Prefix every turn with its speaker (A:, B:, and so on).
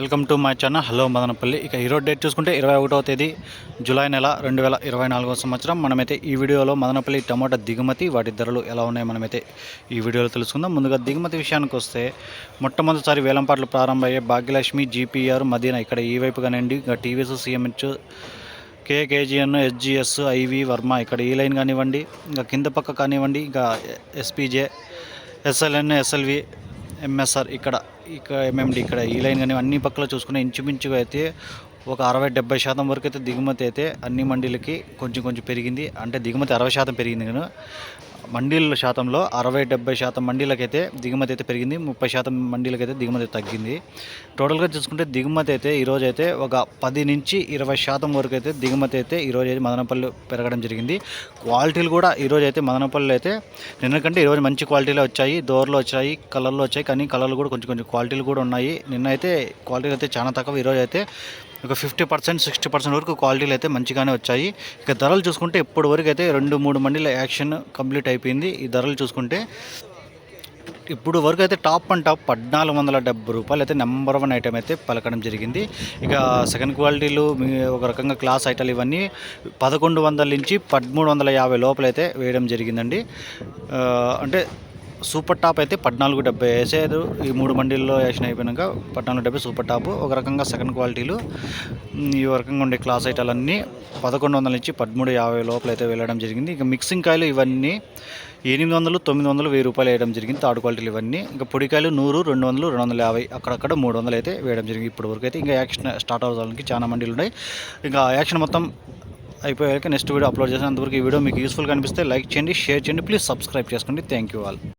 A: Welcome to my channel. Hello Madanapalle. ఇక ఈరోజు date చూసుకుంటే ఇరవై ఒకటవ తేదీ జూలై నెల రెండు వేల ఇరవై నాలుగో సంవత్సరం. మనమైతే ఈ వీడియోలో మదనపల్లి టమాటా దిగుమతి వాటి ధరలు ఎలా ఉన్నాయో మనమైతే ఈ వీడియోలో తెలుసుకుందాం. ముందుగా దిగుమతి విషయానికి వస్తే మొట్టమొదటిసారి వేలంపాట్లు ప్రారంభమయ్యే భాగ్యలక్ష్మి జీపీఆర్ మదీనా ఇక్కడ ఈ వైపు కానివ్వండి ఇంకా TVS CMH KKGN SGS IV Varma ఇక్కడ ఈ లైన్ కానివ్వండి ఇంకా కింద పక్క కానివ్వండి ఇంకా ఎస్పీజే ఎస్ఎల్ఎన్ ఎస్ఎల్వి ఎంఎస్ఆర్ ఇక్కడ ఇక్కడ ఎంఎండి ఇక్కడ ఈ లైన్ కానీ అన్ని పక్కల చూసుకునే ఇంచుమించుగా అయితే ఒక అరవై డెబ్బై శాతం వరకు అయితే దిగుమతి అయితే అన్ని మండీలకి కొంచెం కొంచెం పెరిగింది. అంటే దిగుమతి అరవై శాతం పెరిగింది కానీ. మండీల శాతంలో అరవై డెబ్బై శాతం మండీలకైతే దిగుమతి అయితే పెరిగింది ముప్పై శాతం మండీలకైతే దిగుమతి తగ్గింది. టోటల్గా చూసుకుంటే దిగుమతి అయితే ఈరోజు అయితే ఒక పది నుంచి ఇరవై శాతం వరకు అయితే దిగుమతి అయితే ఈరోజు అయితే మదనపల్లి పెరగడం జరిగింది. క్వాలిటీలు కూడా ఈరోజు అయితే మదనపల్లి అయితే నిన్న కంటే ఈరోజు మంచి క్వాలిటీలో వచ్చాయి డోర్లు వచ్చాయి కలర్లు వచ్చాయి కానీ కలర్లు కూడా కొంచెం కొంచెం క్వాలిటీలు కూడా ఉన్నాయి. నిన్న అయితే క్వాలిటీలు అయితే చాలా తక్కువ ఈరోజు అయితే ఒక ఫిఫ్టీ పర్సెంట్ సిక్స్టీ పర్సెంట్ వరకు క్వాలిటీలు అయితే మంచిగానే వచ్చాయి. ఇక ధరలు చూసుకుంటే ఇప్పటి వరకు అయితే రెండు మూడు మండీల యాక్షన్ కంప్లీట్ అయిపోయింది ఈ ధరలు చూసుకుంటే ఇప్పుడు వరకు అయితే టాప్ అండ్ టాప్ పద్నాలుగు వందల డెబ్బై రూపాయలు అయితే నెంబర్ వన్ ఐటమ్ అయితే పలకడం జరిగింది. ఇక సెకండ్ క్వాలిటీలు మీ ఒక రకంగా క్లాస్ ఐటాలు ఇవన్నీ పదకొండు వందల నుంచి పదమూడు వందల యాభై లోపలైతే వేయడం జరిగిందండి. అంటే సూపర్ టాప్ అయితే పద్నాలుగు డెబ్బై వేసేది. ఈ మూడు మండీల్లో వేసిన అయిపోయినాక పద్నాలుగు డెబ్బై సూపర్ టాప్. ఒక రకంగా సెకండ్ క్వాలిటీలు. ఈ రకంగా ఉండే క్లాస్ ఐటాలన్నీ పదకొండు వందల నుంచి పదమూడు యాభై లోపల అయితే వెళ్ళడం జరిగింది. ఇక మిక్సింగ్ కాయలు ఇవన్నీ ఎనిమిది వందలు తొమ్మిది వందలు వెయ్యి రూపాయలు వేయడం జరిగింది థర్డ్ క్వాలిటీలు ఇవన్నీ. ఇంకా పొడికాయలు నూరు రెండు వందలు రెండు వందల యాభై అక్కడక్కడ మూడు వందలు అయితే వేయడం జరిగింది ఇప్పటి వరకు అయితే. ఇంకా యాక్షన్ స్టార్ట్ అవ్వడానికి చాలా మండీలు ఉన్నాయి. ఇంకా యాక్షన్ మొత్తం అయిపోయాక నెక్స్ట్ వీడియో అప్లోడ్ చేసినంతవరకు ఈ వీడియో మీకు యూస్ఫుల్ కనిపిస్తే లైక్ చేయండి షేర్ చేయండి. ప్లీజ్ సబ్స్క్రైబ్ చేసుకోండి. Thank you all.